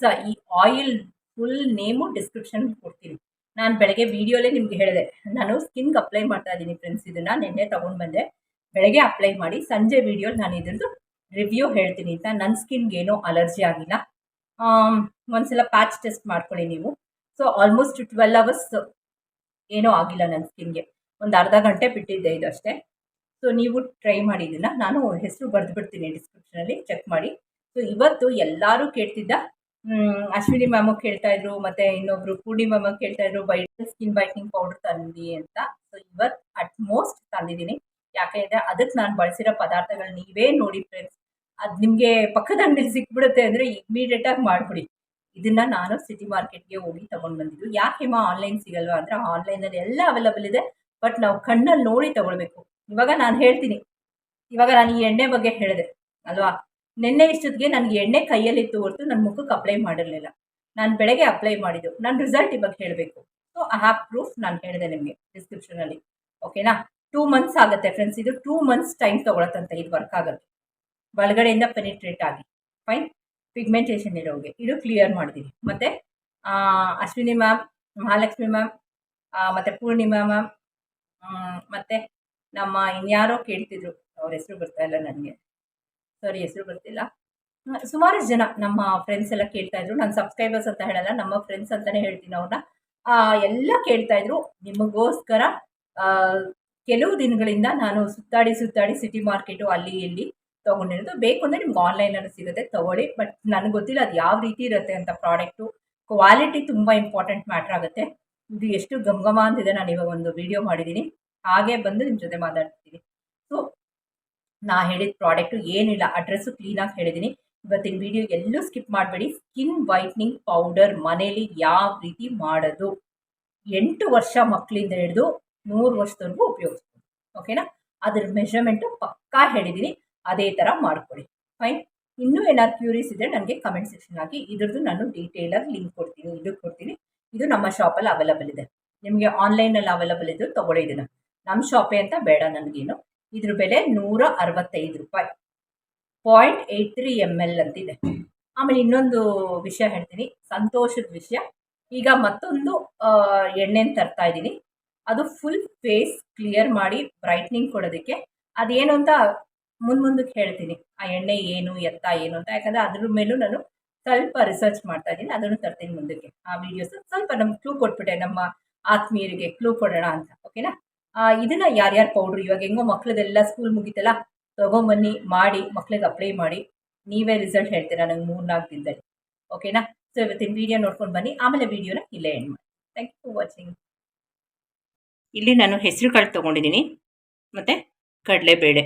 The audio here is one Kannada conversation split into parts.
ಸ ಈ ಆಯಿಲ್ ಫುಲ್ ನೇಮು ಡಿಸ್ಕ್ರಿಪ್ಷನ್ ಕೊಡ್ತೀನಿ. ನಾನು ಬೆಳಗ್ಗೆ ವೀಡಿಯೋಲೇ ನಿಮ್ಗೆ ಹೇಳಿದೆ. ನಾನು ಸ್ಕಿನ್ಗೆ ಅಪ್ಲೈ ಮಾಡ್ತಾ ಇದ್ದೀನಿ ಫ್ರೆಂಡ್ಸ್ ಇದನ್ನು ನಿನ್ನೆ ತೊಗೊಂಡು ಬಂದೆ. ಬೆಳಗ್ಗೆ ಅಪ್ಲೈ ಮಾಡಿ ಸಂಜೆ ವೀಡಿಯೋ ನಾನು ಇದ್ರದ್ದು ರಿವ್ಯೂ ಹೇಳ್ತೀನಿ ಅಂತ. ನನ್ನ ಸ್ಕಿನ್ಗೆ ಏನೂ ಅಲರ್ಜಿ ಆಗಿಲ್ಲ. ಒಂದ್ಸಲ ಪ್ಯಾಚ್ ಟೆಸ್ಟ್ ಮಾಡ್ಕೊಳ್ಳಿ ನೀವು. ಸೊ ಆಲ್ಮೋಸ್ಟ್ ಟ್ವೆಲ್ ಅವರ್ಸ್ ಏನೂ ಆಗಿಲ್ಲ ನನ್ನ ಸ್ಕಿನ್ಗೆ ಒಂದು ಅರ್ಧ ಗಂಟೆ ಬಿಟ್ಟಿದ್ದೆ ಇದು ಸೊ ನೀವು ಟ್ರೈ ಮಾಡಿ ಇದನ್ನ. ನಾನು ಹೆಸರು ಬರೆದು ಬಿಡ್ತೀನಿ ಡಿಸ್ಕ್ರಿಪ್ಷನಲ್ಲಿ ಚೆಕ್ ಮಾಡಿ. ಸೊ ಇವತ್ತು ಎಲ್ಲರೂ ಕೇಳ್ತಿದ್ದ ಅಶ್ವಿನಿ ಮ್ಯಾಮು ಕೇಳ್ತಾ ಇದ್ರು, ಮತ್ತೆ ಇನ್ನೊಬ್ರು ಪೂರ್ಣಿಮಾ ಮ್ಯಾಮ್ ಕೇಳ್ತಾ ಇದ್ರು ವೈಟಲ್ ಸ್ಕಿನ್ ವೈಟ್ನಿಂಗ್ ಪೌಡರ್ ತಂದಿ ಅಂತ. ಸೊ ಇವತ್ತು ಅಟ್ ಮೋಸ್ಟ್ ತಂದಿದ್ದೀನಿ. ಯಾಕೆಂದ್ರೆ ಅದಕ್ಕೆ ನಾನು ಬಳಸಿರೋ ಪದಾರ್ಥಗಳು ನೀವೇ ನೋಡಿ ಫ್ರೆಂಡ್ಸ್ ಅದು ನಿಮಗೆ ಪಕ್ಕದ ಅಂಗಡಿಲಿ ಸಿಕ್ಬಿಡುತ್ತೆ ಅಂದರೆ ಇಮಿಡಿಯೇಟಾಗಿ ಮಾಡಿಬಿಡಿ. ಇದನ್ನ ನಾನು ಸಿಟಿ ಮಾರ್ಕೆಟ್ಗೆ ಹೋಗಿ ತೊಗೊಂಡು ಬಂದಿದ್ದು. ಯಾಕೆ ಮಾ ಆನ್ಲೈನ್ ಸಿಗಲ್ವಾ ಅಂದರೆ ಆನ್ಲೈನಲ್ಲಿ ಎಲ್ಲ ಅವೈಲಬಲ್ ಇದೆ ಬಟ್ ನಾವು ಕಣ್ಣಲ್ಲಿ ನೋಡಿ ತಗೊಳ್ಬೇಕು. ಇವಾಗ ನಾನು ಹೇಳ್ತೀನಿ. ಇವಾಗ ನಾನು ಈ ಎಣ್ಣೆ ಬಗ್ಗೆ ಹೇಳಿದೆ, ಅಲ್ವಾ? ನಿನ್ನೆ ಇಷ್ಟೊತ್ತಿಗೆ ನನಗೆ ಎಣ್ಣೆ ಕೈಯಲ್ಲಿತ್ತು ಹೊರತು ನನ್ನ ಮುಖಕ್ಕೆ ಅಪ್ಲೈ ಮಾಡಿರಲಿಲ್ಲ. ನಾನು ಬೆಳಗ್ಗೆ ಅಪ್ಲೈ ಮಾಡಿದ್ದು. ನನ್ನ ರಿಸಲ್ಟ್ ಇವಾಗ ಹೇಳಬೇಕು. ಸೊ ಐ ಹ್ಯಾವ್ ಪ್ರೂಫ್ ನಾನು ಹೇಳಿದೆ ನಿಮಗೆ ಡಿಸ್ಕ್ರಿಪ್ಷನಲ್ಲಿ ಓಕೆನಾ ಟೂ ಮಂತ್ಸ್ ಆಗುತ್ತೆ ಫ್ರೆಂಡ್ಸ್ ಇದು ಟೂ ಮಂತ್ಸ್ ಟೈಮ್ ತೊಗೊಳತ್ತಂತೆ. ಇದು ವರ್ಕ್ ಆಗುತ್ತೆ ಒಳಗಡೆಯಿಂದ ಪೆನಿಟ್ರೇಟ್ ಆಗಿ. ಫೈನ್ ಪಿಗ್ಮೆಂಟೇಷನ್ ಇರೋಗೆ. ಇದು ಕ್ಲಿಯರ್ ಮಾಡಿದೀವಿ ಮತ್ತು ಅಶ್ವಿನಿ ಮ್ಯಾಮ್ ಮಹಾಲಕ್ಷ್ಮಿ ಮ್ಯಾಮ್ ಮತ್ತು ಪೂರ್ಣಿಮಾ ಮ್ಯಾಮ್ ಮತ್ತು ನಮ್ಮ ಇನ್ಯಾರೋ ಕೇಳ್ತಿದ್ರು. ಅವ್ರ ಹೆಸರು ಬರ್ತಾ ಇಲ್ಲ ನನಗೆ. ಸಾರಿ, ಹೆಸರು ಬರ್ತಿಲ್ಲ. ಸುಮಾರು ಜನ ನಮ್ಮ ಫ್ರೆಂಡ್ಸ್ ಎಲ್ಲ ಕೇಳ್ತಾ ಇದ್ರು. ನಾನು ಸಬ್ಸ್ಕ್ರೈಬರ್ಸ್ ಅಂತ ಹೇಳಲ್ಲ, ನಮ್ಮ ಫ್ರೆಂಡ್ಸ್ ಅಂತಲೇ ಹೇಳ್ತೀನಿ ಅವ್ರನ್ನ. ಎಲ್ಲ ಕೇಳ್ತಾ ಇದ್ರು. ನಿಮಗೋಸ್ಕರ ಕೆಲವು ದಿನಗಳಿಂದ ನಾನು ಸುತ್ತಾಡಿ ಸುತ್ತಾಡಿ ಸಿಟಿ ಮಾರ್ಕೆಟು ಅಲ್ಲಿ, ಇಲ್ಲಿ ತೊಗೊಂಡಿರೋದು. ಬೇಕು ಅಂದರೆ ನಿಮ್ಗೆ ಆನ್ಲೈನಲ್ಲಿ ಸಿಗುತ್ತೆ, ತೊಗೊಳ್ಳಿ. ಬಟ್ ನನಗೆ ಗೊತ್ತಿಲ್ಲ ಅದು ಯಾವ ರೀತಿ ಇರುತ್ತೆ ಅಂತ ಪ್ರಾಡಕ್ಟು ಕ್ವಾಲಿಟಿ ತುಂಬ ಇಂಪಾರ್ಟೆಂಟ್ ಮ್ಯಾಟ್ರ್ ಆಗುತ್ತೆ. ಇದು ಎಷ್ಟು ಘಮ ಅಂತಿದೆ, ನಾನು ಇವಾಗ ಒಂದು ವಿಡಿಯೋ ಮಾಡಿದ್ದೀನಿ. ಹಾಗೆ ಬಂದು ನಿಮ್ಮ ಜೊತೆ ಮಾತಾಡ್ತಿದ್ದೀನಿ. ಸೊ ನಾ ಹೇಳಿದ ಪ್ರಾಡಕ್ಟು ಏನಿಲ್ಲ ಅಡ್ರೆಸ್ಸು ಕ್ಲೀನಾಗಿ ಹೇಳಿದ್ದೀನಿ ಇವತ್ತಿನ ವಿಡಿಯೋ ಎಲ್ಲೂ ಸ್ಕಿಪ್ ಮಾಡಬೇಡಿ. ಸ್ಕಿನ್ ವೈಟ್ನಿಂಗ್ ಪೌಡರ್ ಮನೇಲಿ ಯಾವ ರೀತಿ ಮಾಡೋದು? ಎಂಟು ವರ್ಷ ಮಕ್ಕಳಿಂದ ಹಿಡಿದು ನೂರು ವರ್ಷದವರೆಗೂ ಉಪಯೋಗಿಸ್ಬೋದು. ಓಕೆನಾ ಅದ್ರ ಮೆಷರ್ಮೆಂಟು ಪಕ್ಕಾ ಹೇಳಿದ್ದೀನಿ ಅದೇ ಥರ ಮಾಡ್ಕೊಳ್ಳಿ ಫೈನ್ ಇನ್ನೂ ಏನಾದ್ರು ಕ್ಯೂರೀಸ್ ಇದ್ದರೆ ನನಗೆ ಕಮೆಂಟ್ ಸೆಕ್ಷನ್ ಹಾಕಿ. ಇದ್ರದ್ದು ನಾನು ಡೀಟೇಲಾಗಿ ಲಿಂಕ್ ಕೊಡ್ತೀನಿ, ಇದು ಕೊಡ್ತೀನಿ. ಇದು ನಮ್ಮ ಶಾಪಲ್ಲಿ ಅವೈಲಬಲ್ ಇದೆ. ನಿಮಗೆ ಆನ್ಲೈನಲ್ಲಿ ಅವೈಲಬಲ್ ಇದ್ದು ತೊಗೊಳ್ಳಿ ಇದನ್ನು. ನಮ್ಮ ಶಾಪೇ ಅಂತ ಬೇಡ ನನಗೇನು. ಇದ್ರ ಬೆಲೆ ನೂರ ಅರವತ್ತೈದು ರೂಪಾಯಿ. Point eight three M L ಅಂತಿದೆ. ಆಮೇಲೆ ಇನ್ನೊಂದು ವಿಷಯ ಹೇಳ್ತೀನಿ. ಸಂತೋಷದ ವಿಷಯ. ಈಗ ಮತ್ತೊಂದು ಎಣ್ಣೆನ ತರ್ತಾ ಇದ್ದೀನಿ. ಅದು ಫುಲ್ ಫೇಸ್ ಕ್ಲಿಯರ್ ಮಾಡಿ ಬ್ರೈಟ್ನಿಂಗ್ ಕೊಡೋದಕ್ಕೆ. ಅದೇನು ಅಂತ ಮುಂದೆ ಮುಂದಕ್ಕೆ ಹೇಳ್ತೀನಿ. ಆ ಎಣ್ಣೆ ಏನು, ಎತ್ತ ಏನು ಅಂತ. ಯಾಕಂದರೆ ಅದ್ರ ಮೇಲೂ ನಾನು ಸ್ವಲ್ಪ ರಿಸರ್ಚ್ ಮಾಡ್ತಾ ಇದ್ದೀನಿ. ಅದನ್ನು ತರ್ತೀನಿ ಮುಂದಕ್ಕೆ. ಆ ವಿಡಿಯೋಸ್ ಸ್ವಲ್ಪ ನಮ್ಗೆ ಕ್ಲೂ ಕೊಟ್ಬಿಟ್ಟೆ. ನಮ್ಮ ಆತ್ಮೀಯರಿಗೆ ಕ್ಲೂ ಕೊಡೋಣ ಅಂತ. ಓಕೆನಾ ಇದನ್ನ ಯಾರ್ಯಾರು ಪೌಡ್ರು? ಇವಾಗ ಹೆಂಗೋ ಮಕ್ಳದೆಲ್ಲ ಸ್ಕೂಲ್ ಮುಗಿತಲ್ಲ, ತಗೊಂಬನ್ನಿ, ಮಾಡಿ, ಮಕ್ಳಿಗೆ ಅಪ್ಲೈ ಮಾಡಿ. ನೀವೇ ರಿಸಲ್ಟ್ ಹೇಳ್ತೀರಾ? ನಂಗೆ ಮೂರು ನಾಲ್ಕು ದಿನದಲ್ಲಿ ಓಕೆನಾ ಸೊ ಇವತ್ತಿನ ವಿಡಿಯೋ ನೋಡ್ಕೊಂಡು ಬನ್ನಿ. ಆಮೇಲೆ ವಿಡಿಯೋನ ಇಲ್ಲೇ ಎಂಡ್ ಮಾಡಿ ಥ್ಯಾಂಕ್ ಯು ಫಾರ್ ವಾಚಿಂಗ್ ಇಲ್ಲಿ ನಾನು ಹೆಸರು ಕಾಳು ತೊಗೊಂಡಿದ್ದೀನಿ ಮತ್ತು ಕಡಲೆಬೇಳೆ.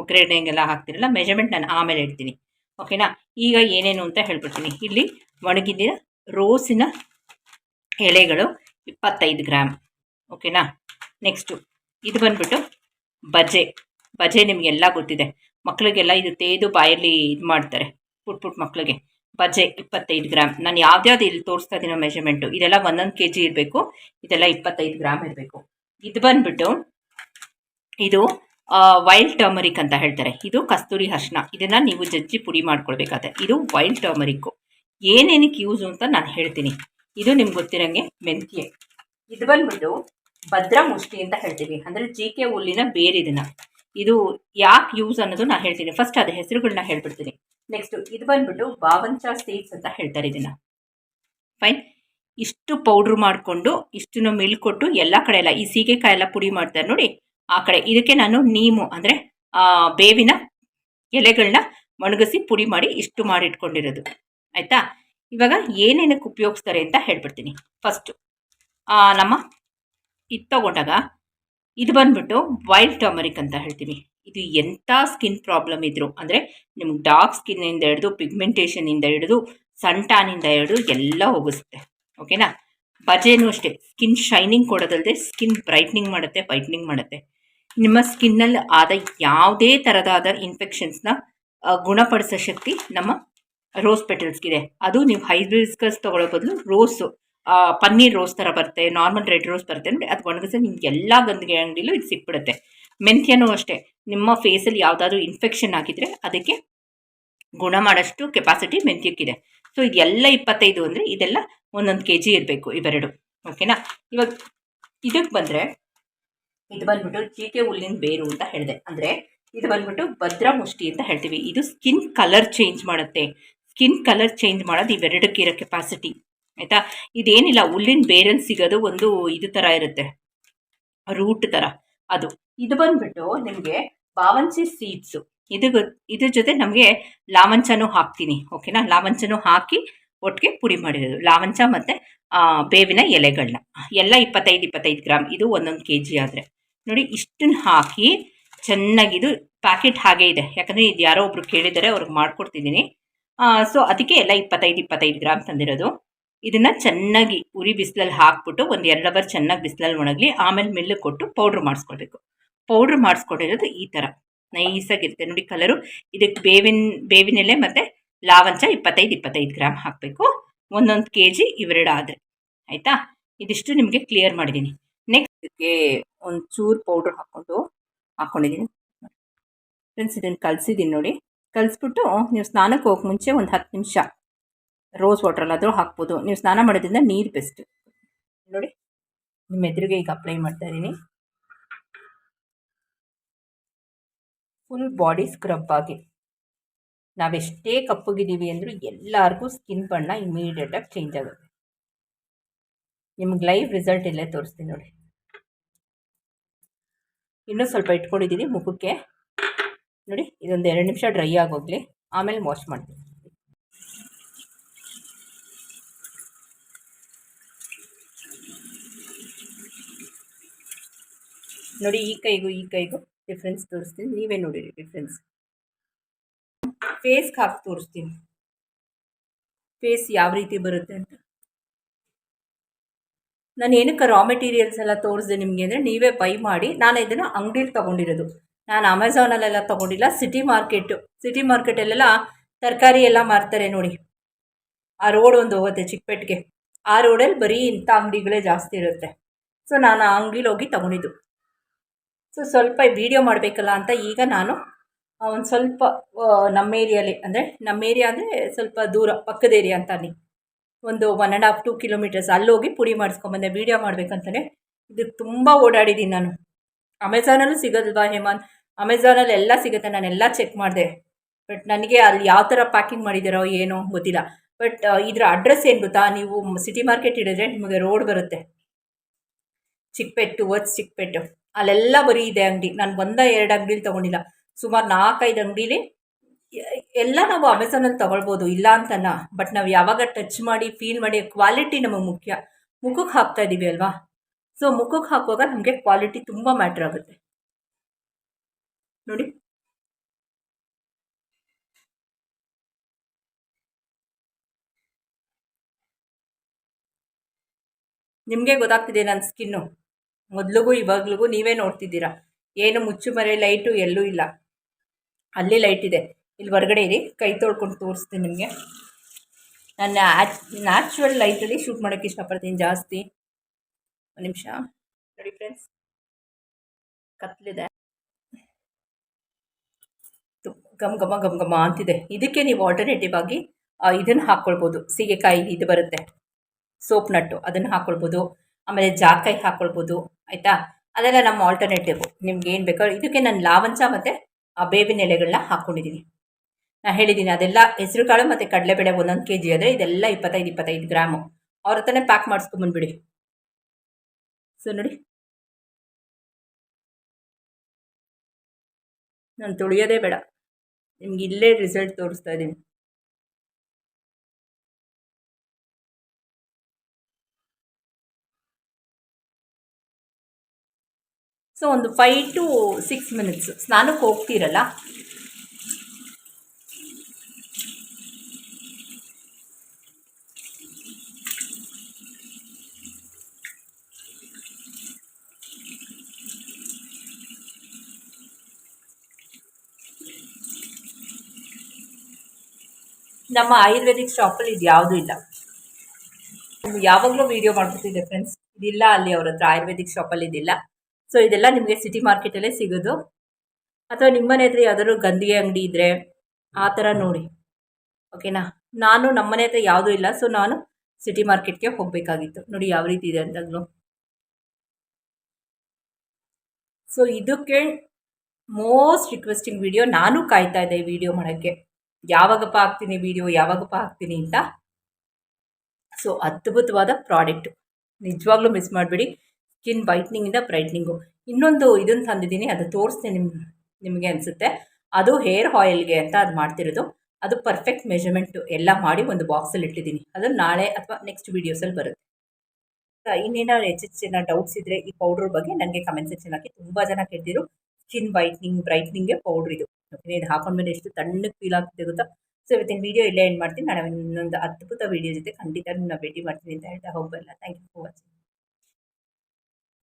ಒಗ್ಗರಣೆಗೆಲ್ಲ ಹಾಕ್ತಿರಲ್ಲ ಮೆಜರ್ಮೆಂಟ್ ನಾನು ಆಮೇಲೆ ಇಡ್ತೀನಿ ಓಕೆನಾ ಈಗ ಏನೇನು ಅಂತ ಹೇಳ್ಬಿಡ್ತೀನಿ. ಇಲ್ಲಿ ಒಣಗಿದ್ದೀರ ರೋಸಿನ ಎಲೆಗಳು ಇಪ್ಪತ್ತೈದು ಗ್ರಾಮ್ ಓಕೆನಾ ನೆಕ್ಸ್ಟು ಇದು ಬಂದ್ಬಿಟ್ಟು ಬಜೆ. ಬಜೆ ನಿಮಗೆಲ್ಲ ಗೊತ್ತಿದೆ. ಮಕ್ಕಳಿಗೆಲ್ಲ ಇದು ತೇದು ಬಾಯಲ್ಲಿ ಇದು ಮಾಡ್ತಾರೆ. ಪುಟ್ ಪುಟ್ ಮಕ್ಕಳಿಗೆ ಬಜೆ ಇಪ್ಪತ್ತೈದು ಗ್ರಾಮ್ ನಾನು ಯಾವ್ದ್ಯಾವ್ದು ಇಲ್ಲಿ ತೋರಿಸ್ತಾ ಇದ್ದೀನೋ ಮೆಷರ್ಮೆಂಟು ಇದೆಲ್ಲ ಒಂದೊಂದು ಕೆ ಜಿ ಇರಬೇಕು. ಇದೆಲ್ಲ ಇಪ್ಪತ್ತೈದು ಗ್ರಾಮ್ ಇರಬೇಕು. ಇದು ಬಂದ್ಬಿಟ್ಟು ಇದು ವೈಲ್ಡ್ ಟರ್ಮರಿಕ್ ಅಂತ ಹೇಳ್ತಾರೆ. ಇದು ಕಸ್ತೂರಿ ಅರ್ಶಿನ. ಇದನ್ನು ನೀವು ಜಜ್ಜಿ ಪುಡಿ ಮಾಡ್ಕೊಳ್ಬೇಕಾದ್ರೆ. ಇದು ವೈಲ್ಡ್ ಟರ್ಮರಿಕ್ಕು ಏನೇನಕ್ಕೆ ಯೂಸು ಅಂತ ನಾನು ಹೇಳ್ತೀನಿ. ಇದು ನಿಮ್ಗೆ ಗೊತ್ತಿರೋಂಗೆ ಮೆಂತ್ಯೆ. ಇದು ಬಂದ್ಬಿಟ್ಟು ಭದ್ರಾ ಮುಷ್ಟಿ ಅಂತ ಹೇಳ್ತೀವಿ. ಅಂದರೆ ಜಿ ಕೆ ಹುಲ್ಲಿನ ಬೇರಿದನ್ನ ಇದು ಯಾಕೆ ಯೂಸ್ ಅನ್ನೋದು ನಾನು ಹೇಳ್ತೀನಿ. ಫಸ್ಟ್ ಅದ ಹೆಸರುಗಳನ್ನ ಹೇಳ್ಬಿಡ್ತೀನಿ. ನೆಕ್ಸ್ಟ್ ಇದು ಬಂದ್ಬಿಟ್ಟು ಬಾವಂಚ ಸೀಡ್ಸ್ ಅಂತ ಹೇಳ್ತಾರೆ ಇದನ್ನ. ಫೈನ್ ಇಷ್ಟು ಪೌಡ್ರ್ ಮಾಡಿಕೊಂಡು, ಇಷ್ಟನ್ನು ಮಿಲ್ ಕೊಟ್ಟು ಎಲ್ಲ ಕಡೆ ಎಲ್ಲ, ಈ ಸೀಗೆಕಾಯಿ ಎಲ್ಲ ಪುಡಿ ಮಾಡ್ತಾರೆ ನೋಡಿ, ಆ ಕಡೆ. ಇದಕ್ಕೆ ನಾನು ನೀಮು ಅಂದರೆ ಬೇವಿನ ಎಲೆಗಳನ್ನ ಒಣಗಿಸಿ ಪುಡಿ ಮಾಡಿ ಇಷ್ಟು ಮಾಡಿಟ್ಕೊಂಡಿರೋದು. ಆಯಿತಾ? ಇವಾಗ ಏನೇನಕ್ಕೆ ಉಪಯೋಗಿಸ್ತಾರೆ ಅಂತ ಹೇಳ್ಬಿಡ್ತೀನಿ. ಫಸ್ಟು ನಮ್ಮ ಇದು ತಗೊಂಡಾಗ ಇದು ಬಂದ್ಬಿಟ್ಟು ವೈಲ್ಡ್ ಟರ್ಮರಿಕ್ ಅಂತ ಹೇಳ್ತೀವಿ ಇದು ಎಂಥ ಸ್ಕಿನ್ ಪ್ರಾಬ್ಲಮ್ ಇದ್ರು ಅಂದರೆ ನಿಮ್ಗೆ ಡಾರ್ಕ್ ಸ್ಕಿನ್ನಿಂದ ಹಿಡಿದು ಪಿಗ್ಮೆಂಟೇಷನಿಂದ ಹಿಡಿದು ಸಂಟಾನಿಂದ ಹಿಡಿದು ಎಲ್ಲ ಹೋಗಿಸುತ್ತೆ. ಓಕೆನಾ ಬಜೆನೂ ಅಷ್ಟೇ. ಸ್ಕಿನ್ ಶೈನಿಂಗ್ ಕೊಡೋದಲ್ಲದೆ ಸ್ಕಿನ್ ಬ್ರೈಟ್ನಿಂಗ್ ಮಾಡುತ್ತೆ ವೈಟ್ನಿಂಗ್ ಮಾಡುತ್ತೆ. ನಿಮ್ಮ ಸ್ಕಿನ್ನಲ್ಲಿ ಆದ ಯಾವುದೇ ಥರದಾದ ಇನ್ಫೆಕ್ಷನ್ಸ್ನ ಗುಣಪಡಿಸೋ ಶಕ್ತಿ ನಮ್ಮ ರೋಸ್ ಪೆಟಲ್ಸ್ಗಿದೆ ಅದು ನೀವು ಹೈಬ್ರಿಸ್ಕಸ್ ತೊಗೊಳ್ಳೋ ಬದಲು ರೋಸು ಪನ್ನೀರ್ ರೋಸ್ ಥರ ಬರುತ್ತೆ, ನಾರ್ಮಲ್ ರೆಡ್ ರೋಸ್ ಬರುತ್ತೆ. ನೋಡಿ ಅದು ಒಣಗಿಸಿದ್ರೆ ನಿಮ್ಗೆ ಎಲ್ಲ ಗಂದಿಗೆ ಅಂಗಡಿಲೂ ಇದು ಸಿಕ್ಬಿಡುತ್ತೆ. ಮೆಂತ್ಯನೂ ಅಷ್ಟೇ. ನಿಮ್ಮ ಫೇಸಲ್ಲಿ ಯಾವುದಾದ್ರೂ ಇನ್ಫೆಕ್ಷನ್ ಆಗಿದ್ರೆ ಅದಕ್ಕೆ ಗುಣ ಮಾಡೋಷ್ಟು ಕೆಪಾಸಿಟಿ ಮೆಂತ್ಯಕ್ಕಿದೆ. ಸೊ ಇದೆಲ್ಲ ಇಪ್ಪತ್ತೈದು ಅಂದರೆ ಇದೆಲ್ಲ ಒಂದೊಂದು ಕೆ ಜಿ ಇರಬೇಕು ಇವೆರಡು. ಓಕೆನಾ ಇವಾಗ ಇದಕ್ಕೆ ಬಂದರೆ ಇದು ಬಂದ್ಬಿಟ್ಟು ಜೀಕೆ ಹುಲ್ಲಿನ ಬೇರು ಅಂತ ಹೇಳಿದೆ. ಅಂದರೆ ಇದು ಬಂದ್ಬಿಟ್ಟು ಭದ್ರ ಮುಷ್ಟಿ ಅಂತ ಹೇಳ್ತೀವಿ. ಇದು ಸ್ಕಿನ್ ಕಲರ್ ಚೇಂಜ್ ಮಾಡುತ್ತೆ. ಸ್ಕಿನ್ ಕಲರ್ ಚೇಂಜ್ ಮಾಡೋದು ಇವೆರಡಕ್ಕಿರೋ ಕೆಪಾಸಿಟಿ ಆಯಿತಾ? ಇದೇನಿಲ್ಲ ಹುಲ್ಲಿನ ಬೇರನ್ ಸಿಗೋದು ಒಂದು ಇದು ಥರ ಇರುತ್ತೆ. ರೂಟ್ ಥರ ಅದು. ಇದು ಬಂದ್ಬಿಟ್ಟು ನಿಮಗೆ ಬಾವಂಚಿ ಸೀಡ್ಸು. ಇದು ಇದ್ರ ಜೊತೆ ನಮಗೆ ಲಾವಂಚನೂ ಹಾಕ್ತೀನಿ, ಓಕೆನಾ? ಲಾವಂಚನೂ ಹಾಕಿ ಒಟ್ಟಿಗೆ ಪುಡಿ ಮಾಡಿರೋದು. ಲಾವಂಚ ಮತ್ತು ಬೇವಿನ ಎಲೆಗಳನ್ನ ಎಲ್ಲ ಇಪ್ಪತ್ತೈದು ಇಪ್ಪತ್ತೈದು ಗ್ರಾಮ್. ಇದು ಒಂದೊಂದು ಕೆ ಜಿ ಆದರೆ. ನೋಡಿ ಇಷ್ಟನ್ನು ಹಾಕಿ ಚೆನ್ನಾಗಿದು ಪ್ಯಾಕೆಟ್ ಹಾಗೆ ಇದೆ. ಯಾಕಂದರೆ ಇದು ಯಾರೋ ಒಬ್ರು ಕೇಳಿದರೆ ಅವ್ರಿಗೆ ಮಾಡ್ಕೊಡ್ತಿದ್ದೀನಿ. ಸೊ, ಅದಕ್ಕೆ ಎಲ್ಲ ಇಪ್ಪತ್ತೈದು ಇಪ್ಪತ್ತೈದು ಗ್ರಾಮ್ ತಂದಿರೋದು. ಇದನ್ನು ಚೆನ್ನಾಗಿ ಉರಿ ಬಿಸಿಲಲ್ಲಿ ಹಾಕ್ಬಿಟ್ಟು ಒಂದು ಎರಡು ಅವರ್ ಚೆನ್ನಾಗಿ ಬಿಸಿಲಲ್ಲಿ ಒಣಗಲಿ, ಆಮೇಲೆ ಮಿಲ್ಲು ಕೊಟ್ಟು ಪೌಡ್ರ್ ಮಾಡಿಸ್ಕೊಳ್ಬೇಕು. ಪೌಡ್ರ್ ಮಾಡಿಸ್ಕೊಂಡಿರೋದು ಈ ಥರ ನೈಸಾಗಿರುತ್ತೆ. ನೋಡಿ ಕಲರು ಇದಕ್ಕೆ ಬೇವಿನ ಬೇವಿನ ಎಲೆ ಮತ್ತು ಲಾವಂಚ ಇಪ್ಪತ್ತೈದು ಇಪ್ಪತ್ತೈದು ಗ್ರಾಮ್ ಹಾಕಬೇಕು. ಒಂದೊಂದು ಕೆ ಜಿ ಇವೆರಡು ಆಯಿತಾ? ಇದಿಷ್ಟು ನಿಮಗೆ ಕ್ಲಿಯರ್ ಮಾಡಿದ್ದೀನಿ ನೆಕ್ಸ್ಟ್ ಇದಕ್ಕೆ ಒಂದು ಚೂರು ಪೌಡ್ರ್ ಹಾಕ್ಕೊಂಡು ಹಾಕ್ಕೊಂಡಿದ್ದೀನಿ ಫ್ರೆಂಡ್ಸ್ ಇದನ್ನು ಕಲಸಿದ್ದೀನಿ ನೋಡಿ. ಕಲಿಸ್ಬಿಟ್ಟು ನೀವು ಸ್ನಾನಕ್ಕೆ ಹೋಗೋಕೆ ಮುಂಚೆ ಒಂದು ಹತ್ತು ನಿಮಿಷ ರೋಸ್ ವಾಟ್ರಲ್ಲಾದರೂ ಹಾಕ್ಬೋದು. ನೀವು ಸ್ನಾನ ಮಾಡೋದ್ರಿಂದ ನೀರು ಬೆಸ್ಟ್ ನೋಡಿ, ನಿಮ್ಮ ಎದುರಿಗೆ ಈಗ ಅಪ್ಲೈ ಮಾಡ್ತಾ ಇದ್ದೀನಿ. ಫುಲ್ ಬಾಡಿ ಸ್ಕ್ರಬ್ ಆಗಿ. ನಾವೆಷ್ಟೇ ಕಪ್ಪಗಿದ್ದೀವಿ ಅಂದರೂ ಎಲ್ಲರಿಗೂ ಸ್ಕಿನ್ ಬಣ್ಣ ಇಮಿಡಿಯೇಟಾಗಿ ಚೇಂಜ್ ಆಗುತ್ತೆ. ನಿಮ್ಗೆ ಲೈವ್ ರಿಸಲ್ಟ್ ಇಲ್ಲೇ ತೋರಿಸ್ತೀನಿ ನೋಡಿ. ಇನ್ನೂ ಸ್ವಲ್ಪ ಇಟ್ಕೊಂಡಿದ್ದೀನಿ ಮುಖಕ್ಕೆ. ನೋಡಿ, ಇದೊಂದು ಎರಡು ನಿಮಿಷ ಡ್ರೈ ಆಗೋಗ್ಲಿ ಆಮೇಲೆ ವಾಶ್ ಮಾಡ್ತೀನಿ. ನೋಡಿ, ಈ ಕೈಗೂ ಈ ಕೈಗೂ ಡಿಫ್ರೆನ್ಸ್ ತೋರಿಸ್ತೀನಿ. ನೀವೇ ನೋಡಿರಿ ಡಿಫ್ರೆನ್ಸ್ ಫೇಸ್ಗೆ ಹಾಕಿ ತೋರಿಸ್ತೀನಿ. ಫೇಸ್ ಯಾವ ರೀತಿ ಬರುತ್ತೆ ಅಂತ. ನಾನು ಏನಕ್ಕೆ ರಾ ಮೆಟೀರಿಯಲ್ಸ್ ಎಲ್ಲ ತೋರಿಸಿದೆ ನಿಮಗೆ ಅಂದರೆ, ನೀವೇ ಬೈ ಮಾಡಿ, ನಾನು ಇದನ್ನು ಅಂಗಡೀಲಿ ತೊಗೊಂಡಿರೋದು. ನಾನು ಅಮೆಝಾನಲ್ಲೆಲ್ಲ ತೊಗೊಂಡಿಲ್ಲ ಸಿಟಿ ಮಾರ್ಕೆಟು ಸಿಟಿ ಮಾರ್ಕೆಟಲ್ಲೆಲ್ಲ ತರಕಾರಿ ಎಲ್ಲ ಮಾರ್ತಾರೆ ನೋಡಿ. ಆ ರೋಡ್ ಒಂದು ಹೋಗುತ್ತೆ ಚಿಕ್ಕಪೇಟ್ಗೆ. ಆ ರೋಡಲ್ಲಿ ಬರೀ ಇಂಥ ಅಂಗಡಿಗಳೇ ಜಾಸ್ತಿ ಇರುತ್ತೆ. ಸೊ ನಾನು ಆ ಅಂಗಡಿಲಿ ಹೋಗಿ ತೊಗೊಂಡಿದ್ದು. ಸೊ ಸ್ವಲ್ಪ ವೀಡಿಯೋ ಮಾಡಬೇಕಲ್ಲ ಅಂತ ಈಗ ನಾನು ಒಂದು ಸ್ವಲ್ಪ ನಮ್ಮ ಏರಿಯಲ್ಲಿ, ಅಂದರೆ ನಮ್ಮ ಏರಿಯಾ ಅಂದರೆ ಸ್ವಲ್ಪ ದೂರ, ಪಕ್ಕದ ಏರಿಯಾ ಅಂತಾನೆ. ಒಂದು one and half to kilometres ಅಲ್ಲೋಗಿ ಪುಡಿ ಮಾಡಿಸ್ಕೊಂಬಂದೆ ವೀಡಿಯೋ ಮಾಡಬೇಕಂತಾನೆ. ಇದಕ್ಕೆ ತುಂಬ ಓಡಾಡಿದ್ದೀನಿ ನಾನು. ಅಮೆಝಾನಲ್ಲೂ ಸಿಗೋದಿಲ್ವಾ ಹೇಮಂತ್? ಅಮೆಝಾನಲ್ಲಿ ಎಲ್ಲ ಸಿಗುತ್ತೆ, ನಾನೆಲ್ಲ ಚೆಕ್ ಮಾಡಿದೆ. ಬಟ್ ನನಗೆ ಅಲ್ಲಿ ಯಾವ ಥರ ಪ್ಯಾಕಿಂಗ್ ಮಾಡಿದ್ದೀರೋ ಏನೋ ಗೊತ್ತಿಲ್ಲ. ಬಟ್ ಇದರ ಅಡ್ರೆಸ್ ಏನು ಗೊತ್ತಾ? ನೀವು ಸಿಟಿ ಮಾರ್ಕೆಟ್ ಹಿಡಿದ್ರೆ ನಿಮಗೆ ರೋಡ್ ಬರುತ್ತೆ. ಚಿಕ್ಕಪೇಟ್ ವರ್ಸ್ ಚಿಕ್ಕಪೇಟು ಅಲ್ಲೆಲ್ಲ ಬರೀ ಇದೆ ಅಂಗಡಿ. ನಾನು ಒಂದ ಎರಡು ಅಂಗಡಿಲಿ ತಗೊಂಡಿಲ್ಲ. ಸುಮಾರು ನಾಲ್ಕೈದು ಅಂಗಡೀಲಿ ಎಲ್ಲ ನಾವು ಅಮೆಝಾನಲ್ಲಿ ತಗೊಳ್ಬೋದು, ಇಲ್ಲ ಅಂತಲ್ಲ ಬಟ್ ನಾವು ಯಾವಾಗ ಟಚ್ ಮಾಡಿ ಫೀಲ್ ಮಾಡಿ ಕ್ವಾಲಿಟಿ ನಮಗೆ ಮುಖ್ಯ. ಮುಖಕ್ಕೆ ಹಾಕ್ತಾ ಇದ್ದೀವಿ ಅಲ್ವಾ? ಸೊ ಮುಖಕ್ಕೆ ಹಾಕುವಾಗ ನಮಗೆ ಕ್ವಾಲಿಟಿ ತುಂಬ ಮ್ಯಾಟ್ರ್ ಆಗುತ್ತೆ. ನೋಡಿ. ನಿಮಗೆ ಗೊತ್ತಾಗ್ತಿದೆ ನನ್ನ ಸ್ಕಿನ್ನು ಮೊದಲಿಗೂ ಇವಾಗ್ಲಿಗೂ ನೀವೇ ನೋಡ್ತಿದ್ದೀರಾ? ಏನು ಮುಚ್ಚು ಮರೆ ಲೈಟು ಎಲ್ಲೂ ಇಲ್ಲ. ಅಲ್ಲಿ ಲೈಟ್ ಇದೆ. ಇಲ್ಲಿ ಹೊರಗಡೆ ಇರಿ. ಕೈ ತೊಳ್ಕೊಂಡು ತೋರಿಸ್ತೀನಿ ನಿಮಗೆ. ನಾನು ನ್ಯಾಚುರಲ್ ಲೈಟಲ್ಲಿ ಶೂಟ್ ಮಾಡೋಕ್ಕೆ ಇಷ್ಟಪಡ್ತೀನಿ ಜಾಸ್ತಿ. ಒಂದು ನಿಮಿಷ. ನೋಡಿ ಫ್ರೆಂಡ್ಸ್ ಕತ್ಲಿದೆ. ಗಮ್ ಘಮ ಘಮ್ ಘಮ ಅಂತಿದೆ. ಇದಕ್ಕೆ ನೀವು ಆಲ್ಟರ್ನೇಟಿವ್ ಆಗಿ ಇದನ್ನು ಹಾಕ್ಕೊಳ್ಬೋದು ಸೀಗೆಕಾಯಿ ಇದು ಬರುತ್ತೆ. ಸೋಪ್ ನಟ್ಟು ಅದನ್ನು ಹಾಕ್ಕೊಳ್ಬೋದು ಆಮೇಲೆ ಜಾಕಾಯಿ ಹಾಕ್ಕೊಳ್ಬೋದು ಆಯಿತಾ? ಅದೆಲ್ಲ ನಮ್ಮ ಆಲ್ಟರ್ನೇಟಿವ್ ನಿಮ್ಗೆ ಏನು ಬೇಕೋ, ಇದಕ್ಕೆ ನಾನು ಲಾವಂಚ ಮತ್ತು ಆ ಬೇವಿನ ಎಲೆಗಳನ್ನ ಹಾಕ್ಕೊಂಡಿದ್ದೀನಿ ನಾನು ಹೇಳಿದ್ದೀನಿ ಅದೆಲ್ಲ ಹೆಸರುಕಾಳು ಮತ್ತು ಕಡಲೆಬೇಳೆ ಒಂದೊಂದು ಕೆ ಜಿ ಆದರೆ ಇದೆಲ್ಲ ಇಪ್ಪತ್ತೈದು ಇಪ್ಪತ್ತೈದು ಗ್ರಾಮು. ಅವ್ರ ಹತ್ರನೇ ಪ್ಯಾಕ್ ಮಾಡಿಸ್ಕೊಂಬಂದ್ಬಿಡಿ ಸೊ ನೋಡಿ. ನಾನು ತುಳಿಯೋದೇ ಬೇಡ. ನಿಮ್ಗೆ ಇಲ್ಲೇ ರಿಸಲ್ಟ್ ತೋರಿಸ್ತಾ ಇದ್ದೀನಿ ಸೊ ಒಂದು ಫೈ ಟು ಸಿಕ್ಸ್ ಮಿನಿಟ್ಸ್ ಸ್ನಾನಕ್ಕೆ ಹೋಗ್ತೀರಲ್ಲ? ನಮ್ಮ ಆಯುರ್ವೇದಿಕ್ ಶಾಪಲ್ಲಿ ಇದು ಯಾವುದೂ ಇಲ್ಲ. ಯಾವಾಗಲೂ ವೀಡಿಯೋ ಮಾಡ್ಕೊತಿದ್ದೆ ಫ್ರೆಂಡ್ಸ್ ಇದಿಲ್ಲ ಅಲ್ಲಿ ಅವ್ರ ಹತ್ರ ಆಯುರ್ವೇದಿಕ್ ಶಾಪಲ್ಲಿ ಇದಿಲ್ಲ. ಸೊ ಇದೆಲ್ಲ ನಿಮಗೆ ಸಿಟಿ ಮಾರ್ಕೆಟಲ್ಲೇ ಸಿಗೋದು. ಅಥವಾ ನಿಮ್ಮನೆ ಹತ್ರ ಯಾವ್ದಾದ್ರು ಗಂದಿಗೆ ಅಂಗಡಿ ಇದ್ದರೆ ಆ ಥರ ನೋಡಿ. ಓಕೆನಾ ನಾನು ನಮ್ಮನೆ ಹತ್ರ ಯಾವುದೂ ಇಲ್ಲ. ಸೊ ನಾನು ಸಿಟಿ ಮಾರ್ಕೆಟ್ಗೆ ಹೋಗಬೇಕಾಗಿತ್ತು. ನೋಡಿ ಯಾವ ರೀತಿ ಇದೆ ಅಂತಂದ್ರು. ಸೊ ಇದಕ್ಕೆ ಮೋಸ್ಟ್ ರಿಕ್ವೆಸ್ಟಿಂಗ್ ವಿಡಿಯೋ ನಾನು ಕಾಯ್ತಾ ಇದ್ದೆ ವಿಡಿಯೋ ಮಾಡೋಕ್ಕೆ. ಯಾವಾಗಪ್ಪ ಹಾಕ್ತೀನಿ ವಿಡಿಯೋ ಯಾವಾಗಪ್ಪ ಹಾಕ್ತೀನಿ ಅಂತ. ಸೊ ಅದ್ಭುತವಾದ ಪ್ರಾಡಕ್ಟು ನಿಜವಾಗ್ಲೂ ಮಿಸ್ ಮಾಡಬೇಡಿ. ಸ್ಕಿನ್ ವೈಟ್ನಿಂಗಿಂದ ಬ್ರೈಟ್ನಿಂಗು ಇನ್ನೊಂದು ಇದನ್ನು ತಂದಿದ್ದೀನಿ, ಅದು ತೋರಿಸ್ತೀನಿ ನಿಮ್, ನಿಮಗೆ ಅನಿಸುತ್ತೆ. ಅದು ಹೇರ್ ಆಯಿಲ್ಗೆ ಅಂತ ಅದು ಮಾಡ್ತಿರೋದು. ಅದು ಪರ್ಫೆಕ್ಟ್ ಮೆಜರ್ಮೆಂಟು ಎಲ್ಲ ಮಾಡಿ ಒಂದು ಬಾಕ್ಸಲ್ಲಿ ಇಟ್ಟಿದ್ದೀನಿ. ಅದು ನಾಳೆ ಅಥವಾ ನೆಕ್ಸ್ಟ್ ವೀಡಿಯೋಸಲ್ಲಿ ಬರುತ್ತೆ. ಇನ್ನೇನಾದ್ರು ಹೆಚ್ಚೆಚ್ಚಿನ ಡೌಟ್ಸ್ ಇದ್ದರೆ ಈ ಪೌಡ್ರ್ ಬಗ್ಗೆ ನನಗೆ ಕಮೆಂಟ್ ಸೆಕ್ಷನ್ ಹಾಕಿ. ತುಂಬ ಜನ ಕೇಳ್ತಿದ್ರು ಸ್ಕಿನ್ ವೈಟ್ನಿಂಗ್ ಬ್ರೈಟ್ನಿಂಗ್ಗೆ ಪೌಡ್ರ್ ಇದು. ಓಕೆ ಇದು ಹಾಕೊಂಡ್ಮೇಲೆ ಎಷ್ಟು ತಣ್ಣಗೆ ಫೀಲ್ ಆಗ್ತಿದೆ ಗೊತ್ತಾ? ಸೊ ಇವತ್ತಿನ ವೀಡಿಯೋ ಇಲ್ಲೇ ಎಂಡ್ ಮಾಡ್ತೀನಿ. ನಾನು ಇನ್ನೊಂದು ಅದ್ಭುತ ವೀಡಿಯೋ ಜೊತೆ ಖಂಡಿತ ನಿಮ್ಮನ್ನ ಭೇಟಿ ಮಾಡ್ತೀನಿ ಅಂತ ಹೇಳ್ತಾ ಹೋಗಬಲ್ಲ. Thank you for watching